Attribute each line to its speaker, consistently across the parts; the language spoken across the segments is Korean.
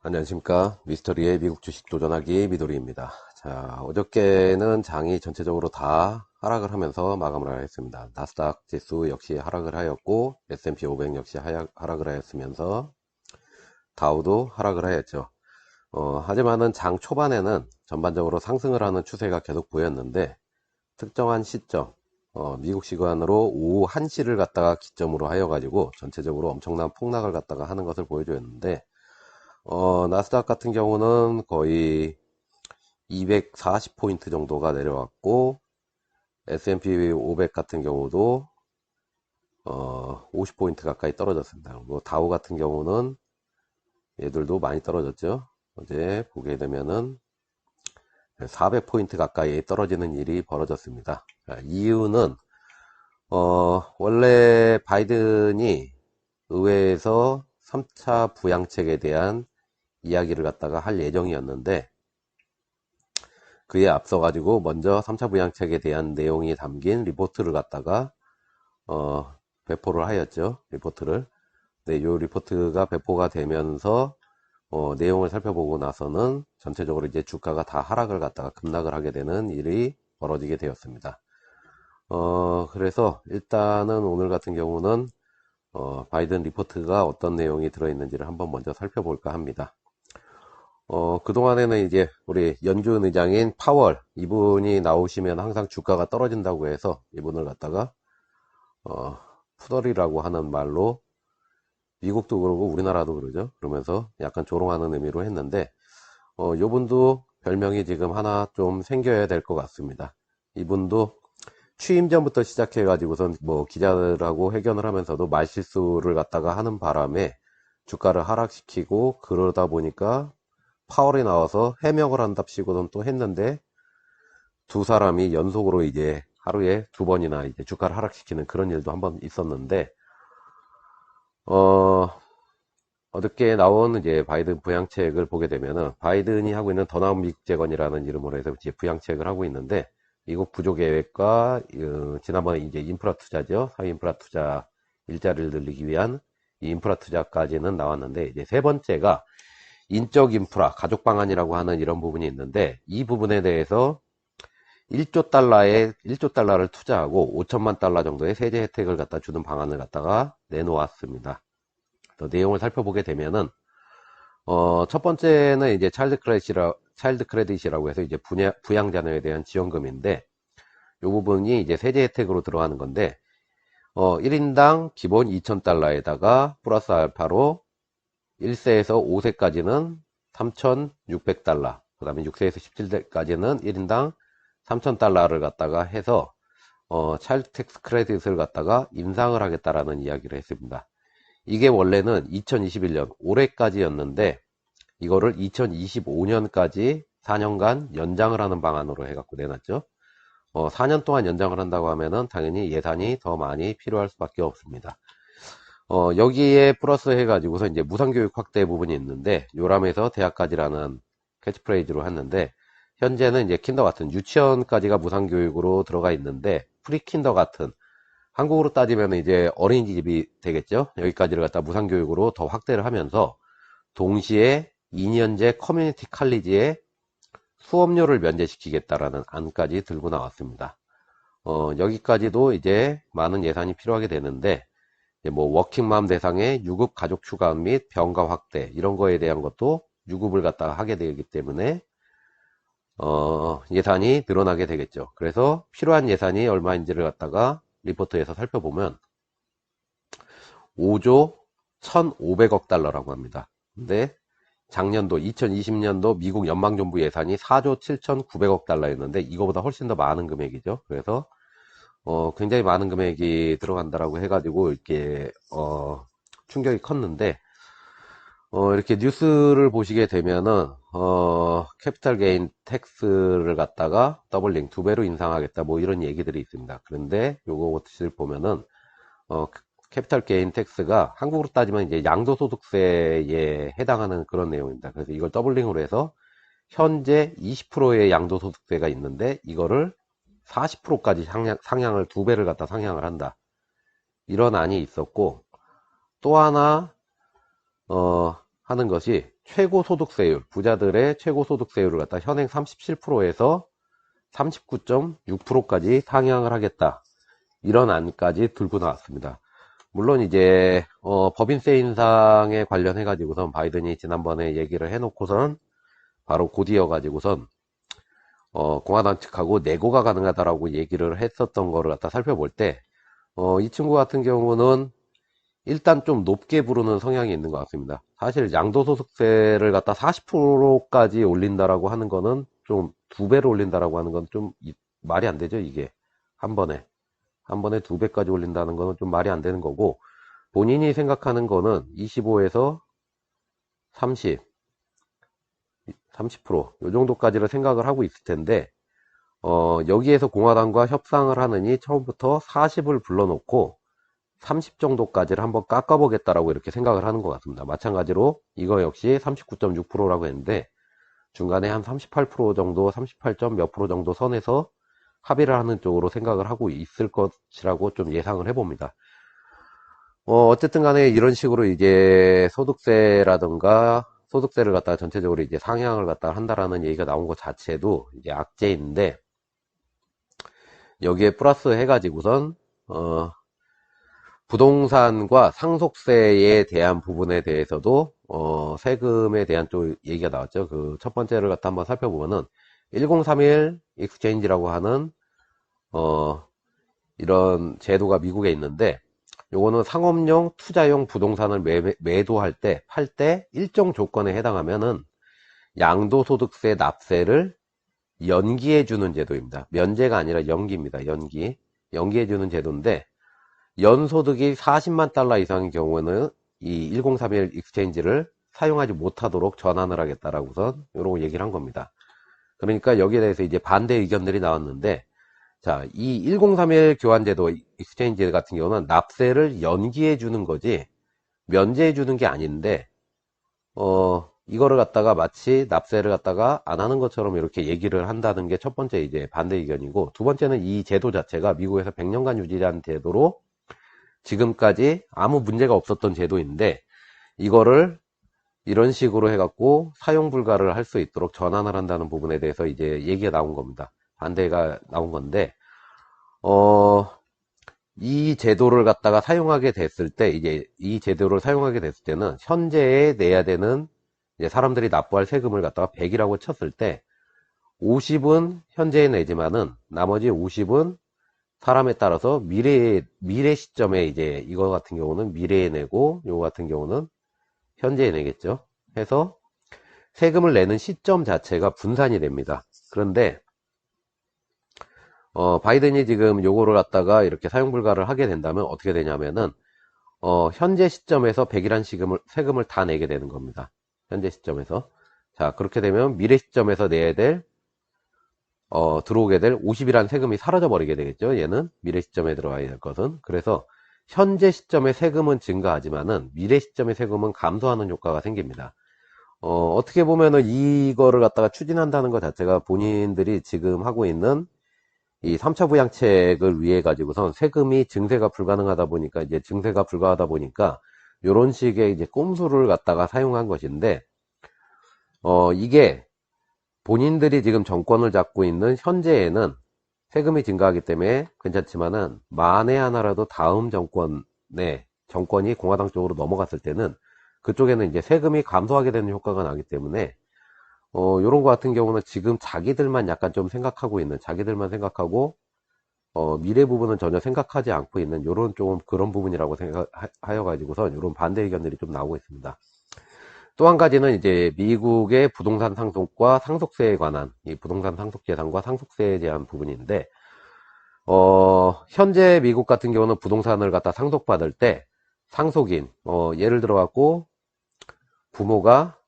Speaker 1: 안녕하십니까. 미스터리의 미국 주식 도전하기 미도리입니다. 자 어저께는 장이 전체적으로 다 하락을 하면서 마감을 하였습니다. 나스닥 지수 역시 하락을 하였고 S&P 500 역시 하락을 하였으면서 다우도 하락을 하였죠. 어, 하지만은 장 초반에는 전반적으로 상승을 하는 추세가 계속 보였는데 특정한 시점 어, 미국 시간으로 오후 1시를 갖다가 기점으로 하여 가지고 전체적으로 엄청난 폭락을 갖다가 하는 것을 보여주었는데 어, 나스닥 같은 경우는 거의 240포인트 정도가 내려왔고 S&P 500 같은 경우도 어, 50포인트 가까이 떨어졌습니다. 뭐 다우 같은 경우는 얘들도 많이 떨어졌죠. 어제 보게 되면은 400포인트 가까이 떨어지는 일이 벌어졌습니다. 이유는 어, 원래 바이든이 의회에서 3차 부양책에 대한 이야기를 갖다가 할 예정이었는데 그에 앞서 가지고 먼저 3차 부양책에 대한 내용이 담긴 리포트를 갖다가 어, 배포를 하였죠. 리포트를. 네, 이 리포트가 배포가 되면서 어, 내용을 살펴보고 나서는 전체적으로 이제 주가가 다 하락을 갖다가 급락을 하게 되는 일이 벌어지게 되었습니다. 어, 그래서 일단은 오늘 같은 경우는 어, 바이든 리포트가 어떤 내용이 들어있는지를 한번 먼저 살펴볼까 합니다. 어, 그동안에는 이제 우리 연준 의장인 파월 이분이 나오시면 항상 주가가 떨어진다고 해서 이분을 갖다가 어, 푸덜이라고 하는 말로 미국도 그러고 우리나라도 그러죠. 그러면서 약간 조롱하는 의미로 했는데 어, 이분도 별명이 지금 하나 좀 생겨야 될 것 같습니다. 이분도 취임 전부터 시작해 가지고선 뭐 기자들하고 회견을 하면서도 말실수를 갖다가 하는 바람에 주가를 하락시키고 그러다 보니까 파월이 나와서 해명을 한답시고는 또 했는데 두 사람이 연속으로 이제 하루에 두 번이나 이제 주가를 하락시키는 그런 일도 한번 있었는데 어 어저께 나온 이제 바이든 부양책을 보게 되면은 바이든이 하고 있는 더 나은 미국 재건이라는 이름으로 해서 이제 부양책을 하고 있는데 미국 부조 계획과 어, 지난번에 이제 인프라 투자죠. 사회 인프라 투자 일자리를 늘리기 위한 이 인프라 투자까지는 나왔는데 이제 세 번째가 인적 인프라, 가족 방안이라고 하는 이런 부분이 있는데 이 부분에 대해서 1조 달러에 1조 달러를 투자하고 5천만 달러 정도의 세제 혜택을 갖다 주는 방안을 갖다가 내놓았습니다. 또 내용을 살펴보게 되면은 어, 첫 번째는 이제 차일드 크레딧이라 차일드 크레딧이라고 해서 이제 부양, 부양 자녀에 대한 지원금인데 이 부분이 이제 세제 혜택으로 들어가는 건데 어, 1인당 기본 2,000달러에다가 플러스 알파로 1세에서 5세까지는 3,600달러, 그 다음에 6세에서 17세까지는 1인당 3,000달러를 갖다가 해서 어, 차일드 텍스 크레딧을 갖다가 인상을 하겠다라는 이야기를 했습니다. 이게 원래는 2021년 올해까지였는데 이거를 2025년까지 4년간 연장을 하는 방안으로 해갖고 내놨죠. 어, 4년 동안 연장을 한다고 하면은 당연히 예산이 더 많이 필요할 수밖에 없습니다. 어, 여기에 플러스 해가지고서 이제 무상교육 확대 부분이 있는데, 요람에서 대학까지라는 캐치프레이즈로 했는데, 현재는 이제 킨더 같은 유치원까지가 무상교육으로 들어가 있는데, 프리킨더 같은, 한국으로 따지면 이제 어린이집이 되겠죠? 여기까지를 갖다 무상교육으로 더 확대를 하면서, 동시에 2년제 커뮤니티 칼리지에 수업료를 면제시키겠다라는 안까지 들고 나왔습니다. 어, 여기까지도 이제 많은 예산이 필요하게 되는데, 뭐 워킹맘 대상의 유급 가족 휴가 및 병가 확대 이런 거에 대한 것도 유급을 갖다가 하게 되기 때문에 어, 예산이 늘어나게 되겠죠. 그래서 필요한 예산이 얼마인지를 갖다가 리포트에서 살펴보면 5조 1,500억 달러라고 합니다. 근데 작년도 2020년도 미국 연방정부 예산이 4조 7,900억 달러였는데 이거보다 훨씬 더 많은 금액이죠. 그래서 어, 굉장히 많은 금액이 들어간다라고 해가지고 이렇게 어, 충격이 컸는데 어, 이렇게 뉴스를 보시게 되면은 어, 캐피탈 게인 텍스를 갖다가 더블링 두 배로 인상하겠다 뭐 이런 얘기들이 있습니다. 그런데 요것을 보면은 어, 캐피탈 게인 텍스가 한국으로 따지면 이제 양도소득세에 해당하는 그런 내용입니다. 그래서 이걸 더블링으로 해서 현재 20%의 양도소득세가 있는데 이거를 40%까지 상향, 상향 을 두 배를 갖다 상향을 한다. 이런 안이 있었고 또 하나 어, 하는 것이 최고 소득세율, 부자들의 최고 소득세율을 갖다 현행 37%에서 39.6%까지 상향을 하겠다. 이런 안까지 들고 나왔습니다. 물론 이제 어, 법인세 인상에 관련해 가지고선 바이든이 지난번에 얘기를 해놓고선 바로 곧이어 가지고선 어, 공화당 측하고 내고가 가능하다라고 얘기를 했었던 거를 갖다 살펴볼 때, 어, 이 친구 같은 경우는 일단 좀 높게 부르는 성향이 있는 것 같습니다. 사실 양도소득세를 갖다 40%까지 올린다라고 하는 거는 좀 두 배로 올린다라고 하는 건 좀 말이 안 되죠, 이게. 한 번에. 한 번에 두 배까지 올린다는 거는 좀 말이 안 되는 거고, 본인이 생각하는 거는 25에서 30, 30%, 요 정도까지를 생각을 하고 있을 텐데, 어, 여기에서 공화당과 협상을 하느니 처음부터 40을 불러놓고 30 정도까지를 한번 깎아보겠다라고 이렇게 생각을 하는 것 같습니다. 마찬가지로 이거 역시 39.6%라고 했는데, 중간에 한 38% 정도, 38. 몇 프로 정도 선에서 합의를 하는 쪽으로 생각을 하고 있을 것이라고 좀 예상을 해봅니다. 어, 어쨌든 간에 이런 식으로 이제 소득세라든가 소득세를 갖다가 전체적으로 이제 상향을 갖다가 한다라는 얘기가 나온 것 자체도 이제 악재인데 여기에 플러스 해가지고선 어 부동산과 상속세에 대한 부분에 대해서도 어 세금에 대한 또 얘기가 나왔죠. 그 첫 번째를 갖다 한번 살펴보면은 1031 익스체인지라고 하는 어 이런 제도가 미국에 있는데 요거는 상업용 투자용 부동산을 매, 매도할 때, 팔 때 일정 조건에 해당하면은 양도소득세 납세를 연기해 주는 제도입니다. 면제가 아니라 연기입니다. 연기. 연기해 주는 제도인데 연소득이 40만 달러 이상인 경우에는 이 1031 익스체인지를 사용하지 못하도록 전환을 하겠다라고선 이런 얘기를 한 겁니다. 그러니까 여기에 대해서 이제 반대 의견들이 나왔는데 자, 이 1031 교환제도 익스체인지 같은 경우는 납세를 연기해 주는 거지 면제해 주는 게 아닌데 어 이거를 갖다가 마치 납세를 갖다가 안 하는 것처럼 이렇게 얘기를 한다는 게 첫 번째 이제 반대 의견이고 두 번째는 이 제도 자체가 미국에서 100년간 유지한 제도로 지금까지 아무 문제가 없었던 제도인데 이거를 이런 식으로 해갖고 사용 불가를 할 수 있도록 전환을 한다는 부분에 대해서 이제 얘기가 나온 겁니다. 반대가 나온 건데, 어, 이 제도를 갖다가 사용하게 됐을 때, 이제 이 제도를 사용하게 됐을 때는 현재에 내야 되는 사람들이 납부할 세금을 갖다가 100이라고 쳤을 때, 50은 현재에 내지만은 나머지 50은 사람에 따라서 미래 미래 시점에 이제 이거 같은 경우는 미래에 내고 이거 같은 경우는 현재에 내겠죠. 해서 세금을 내는 시점 자체가 분산이 됩니다. 그런데 어, 바이든이 지금 요거를 갖다가 이렇게 사용 불가를 하게 된다면 어떻게 되냐면은 어, 현재 시점에서 100이란 시금을, 세금을 다 내게 되는 겁니다. 현재 시점에서. 자, 그렇게 되면 미래 시점에서 내야 될, 어, 들어오게 될 50이란 세금이 사라져 버리게 되겠죠. 얘는 미래 시점에 들어와야 될 것은. 그래서 현재 시점의 세금은 증가하지만은 미래 시점의 세금은 감소하는 효과가 생깁니다. 어, 어떻게 보면은 이거를 갖다가 추진한다는 것 자체가 본인들이 지금 하고 있는 이 3차 부양책을 위해 가지고선 세금이 증세가 불가능하다 보니까 이제 증세가 불가하다 보니까 이런 식의 이제 꼼수를 갖다가 사용한 것인데 어 이게 본인들이 지금 정권을 잡고 있는 현재에는 세금이 증가하기 때문에 괜찮지만은 만에 하나라도 다음 정권에 정권이 공화당 쪽으로 넘어갔을 때는 그쪽에는 이제 세금이 감소하게 되는 효과가 나기 때문에 어, 요런 거 같은 경우는 지금 자기들만 약간 좀 생각하고 있는, 자기들만 생각하고, 어, 미래 부분은 전혀 생각하지 않고 있는 요런 좀 그런 부분이라고 생각하여 가지고선 요런 반대 의견들이 좀 나오고 있습니다. 또 한 가지는 이제 미국의 부동산 상속과 상속세에 관한 이 부동산 상속 재산과 상속세에 대한 부분인데 어, 현재 미국 같은 경우는 부동산을 갖다 상속받을 때 상속인 어, 예를 들어 갖고 부모가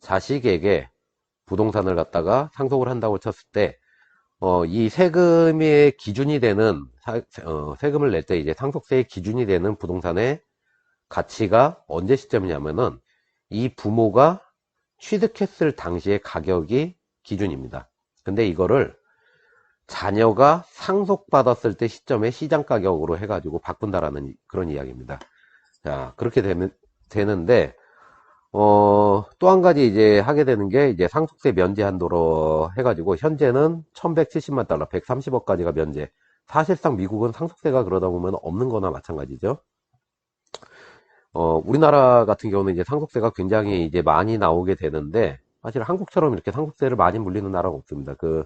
Speaker 1: 자식에게 부동산을 갖다가 상속을 한다고 쳤을 때, 어, 이 세금의 기준이 되는, 사, 어, 세금을 낼 때 이제 상속세의 기준이 되는 부동산의 가치가 언제 시점이냐면은 이 부모가 취득했을 당시의 가격이 기준입니다. 근데 이거를 자녀가 상속받았을 때 시점의 시장 가격으로 해가지고 바꾼다라는 그런 이야기입니다. 자, 그렇게 되면, 되는데, 어, 또 한 가지 이제 하게 되는 게 이제 상속세 면제 한도로 해가지고 현재는 1170만 달러, 130억까지가 면제. 사실상 미국은 상속세가 그러다 보면 없는 거나 마찬가지죠. 어, 우리나라 같은 경우는 이제 상속세가 굉장히 이제 많이 나오게 되는데 사실 한국처럼 이렇게 상속세를 많이 물리는 나라가 없습니다. 그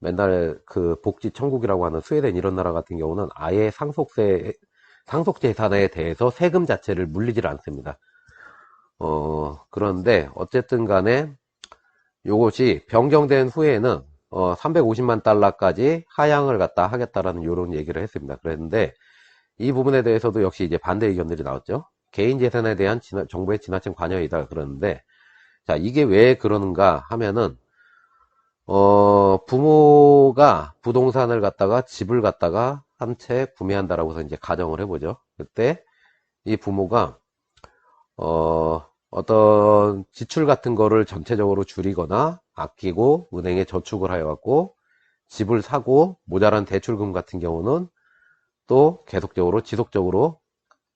Speaker 1: 맨날 그 복지 천국이라고 하는 스웨덴 이런 나라 같은 경우는 아예 상속세 상속 재산에 대해서 세금 자체를 물리질 않습니다. 어, 그런데 어쨌든 간에 요것이 변경된 후에는 어, 350만 달러까지 하향을 갖다 하겠다라는 이런 얘기를 했습니다. 그랬는데 이 부분에 대해서도 역시 이제 반대 의견들이 나왔죠. 개인 재산에 대한 지나, 정부의 지나친 관여이다 그러는데 자 이게 왜 그러는가 하면은 어, 부모가 부동산을 갖다가 집을 갖다가 한 채 구매한다라고 해서 이제 가정을 해보죠. 그때 이 부모가 어, 어떤 지출 같은 거를 전체적으로 줄이거나 아끼고 은행에 저축을 하여 갖고 집을 사고 모자란 대출금 같은 경우는 또 계속적으로 지속적으로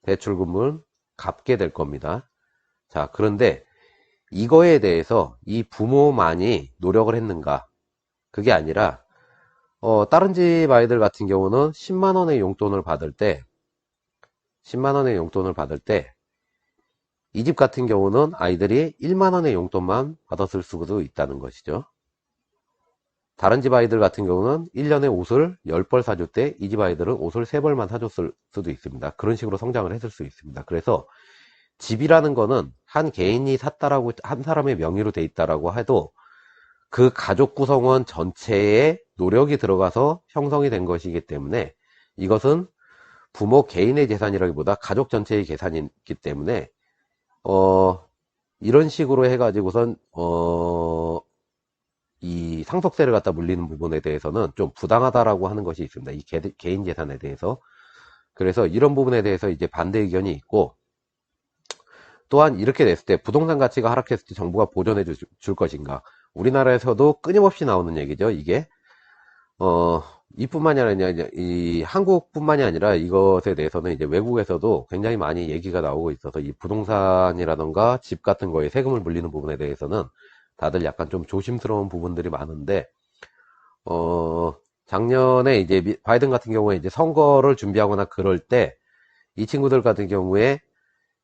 Speaker 1: 대출금을 갚게 될 겁니다. 자, 그런데 이거에 대해서 이 부모만이 노력을 했는가? 그게 아니라 어, 다른 집 아이들 같은 경우는 10만 원의 용돈을 받을 때 10만 원의 용돈을 받을 때 이 집 같은 경우는 아이들이 1만원의 용돈만 받았을 수도 있다는 것이죠. 다른 집 아이들 같은 경우는 1년에 옷을 10벌 사줄 때 이 집 아이들은 옷을 3벌만 사줬을 수도 있습니다. 그런 식으로 성장을 했을 수 있습니다. 그래서 집이라는 거는 한 개인이 샀다라고 한 사람의 명의로 돼 있다라고 해도 그 가족 구성원 전체에 노력이 들어가서 형성이 된 것이기 때문에 이것은 부모 개인의 재산이라기보다 가족 전체의 재산이기 때문에 어 이런 식으로 해가지고선 어 이 상속세를 갖다 물리는 부분에 대해서는 좀 부당하다라고 하는 것이 있습니다. 이 개, 개인 재산에 대해서. 그래서 이런 부분에 대해서 이제 반대 의견이 있고 또한 이렇게 됐을 때 부동산 가치가 하락했을 때 정부가 보존해 줄, 줄 것인가. 우리나라에서도 끊임없이 나오는 얘기죠 이게. 어 이뿐만이 아니라 이제 이 한국뿐만이 아니라 이것에 대해서는 이제 외국에서도 굉장히 많이 얘기가 나오고 있어서 이 부동산이라던가 집 같은 거에 세금을 물리는 부분에 대해서는 다들 약간 좀 조심스러운 부분들이 많은데 어 작년에 이제 바이든 같은 경우에 이제 선거를 준비하거나 그럴 때 이 친구들 같은 경우에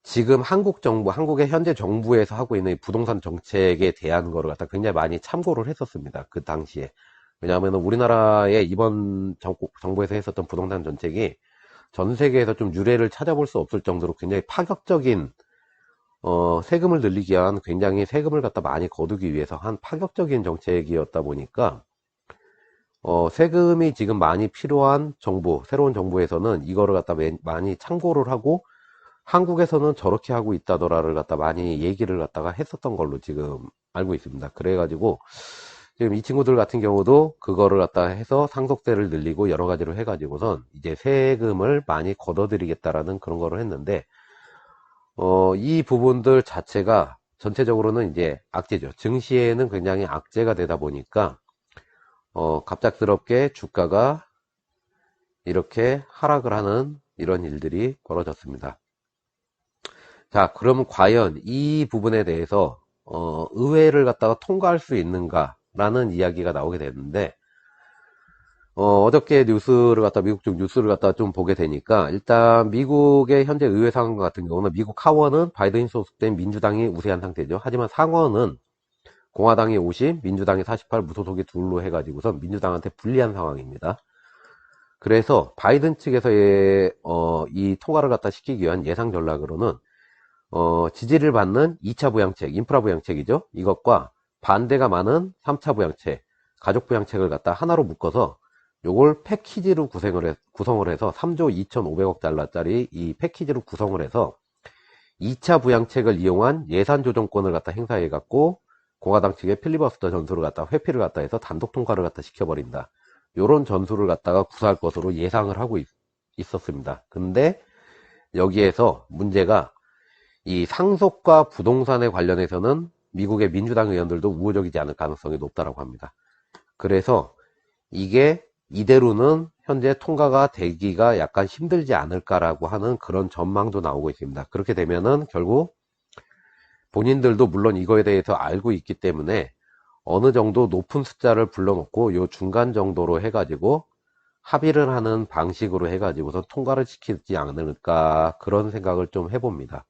Speaker 1: 지금 한국 정부, 한국의 현재 정부에서 하고 있는 부동산 정책에 대한 거를 갖다 굉장히 많이 참고를 했었습니다. 그 당시에. 왜냐하면 우리나라의 이번 정부, 정부 에서 했었던 부동산 정책이 전 세계에서 좀 유례를 찾아볼 수 없을 정도로 굉장히 파격적인 어, 세금을 늘리기 위한 굉장히 세금을 갖다 많이 거두기 위해서 한 파격적인 정책이었다 보니까 어, 세금이 지금 많이 필요한 정부, 새로운 정부에서는 이거를 갖다 많이 참고를 하고 한국에서는 저렇게 하고 있다더라를 갖다 많이 얘기를 갖다가 했었던 걸로 지금 알고 있습니다. 그래가지고 지금 이 친구들 같은 경우도 그거를 갖다 해서 상속세를 늘리고 여러 가지로 해가지고선 이제 세금을 많이 걷어들이겠다라는 그런 거를 했는데 어, 이 부분들 자체가 전체적으로는 이제 악재죠. 증시에는 굉장히 악재가 되다 보니까 어, 갑작스럽게 주가가 이렇게 하락을 하는 이런 일들이 벌어졌습니다. 자, 그럼 과연 이 부분에 대해서 어, 의회를 갖다가 통과할 수 있는가 라는 이야기가 나오게 되는데 어, 저께 뉴스를 갖다 미국 쪽 뉴스를 갖다 좀 보게 되니까 일단 미국의 현재 의회 상황 같은 경우는 미국 하원은 바이든이 소속된 민주당이 우세한 상태죠. 하지만 상원은 공화당이 50, 민주당이 48, 무소속이 둘로 해가지고서 민주당한테 불리한 상황입니다. 그래서 바이든 측에서의 어, 이 통과를 갖다 시키기 위한 예상 전략으로는 어, 지지를 받는 2차 부양책, 인프라 부양책이죠. 이것과 반대가 많은 3차 부양책, 가족 부양책을 갖다 하나로 묶어서 요걸 패키지로 구성을, 해, 구성을 해서 3조 2,500억 달러짜리 이 패키지로 구성을 해서 2차 부양책을 이용한 예산 조정권을 갖다 행사해 갖고 공화당 측의 필리버스터 전술을 갖다 회피를 갖다 해서 단독 통과를 갖다 시켜버린다. 요런 전술을 갖다가 구사할 것으로 예상을 하고 있, 있었습니다. 근데 여기에서 문제가 이 상속과 부동산에 관련해서는 미국의 민주당 의원들도 우호적이지 않을 가능성이 높다고 합니다. 그래서 이게 이대로는 현재 통과가 되기가 약간 힘들지 않을까라고 하는 그런 전망도 나오고 있습니다. 그렇게 되면은 결국 본인들도 물론 이거에 대해서 알고 있기 때문에 어느 정도 높은 숫자를 불러놓고 요 중간 정도로 해가지고 합의를 하는 방식으로 해가지고서 통과를 시키지 않을까 그런 생각을 좀 해봅니다.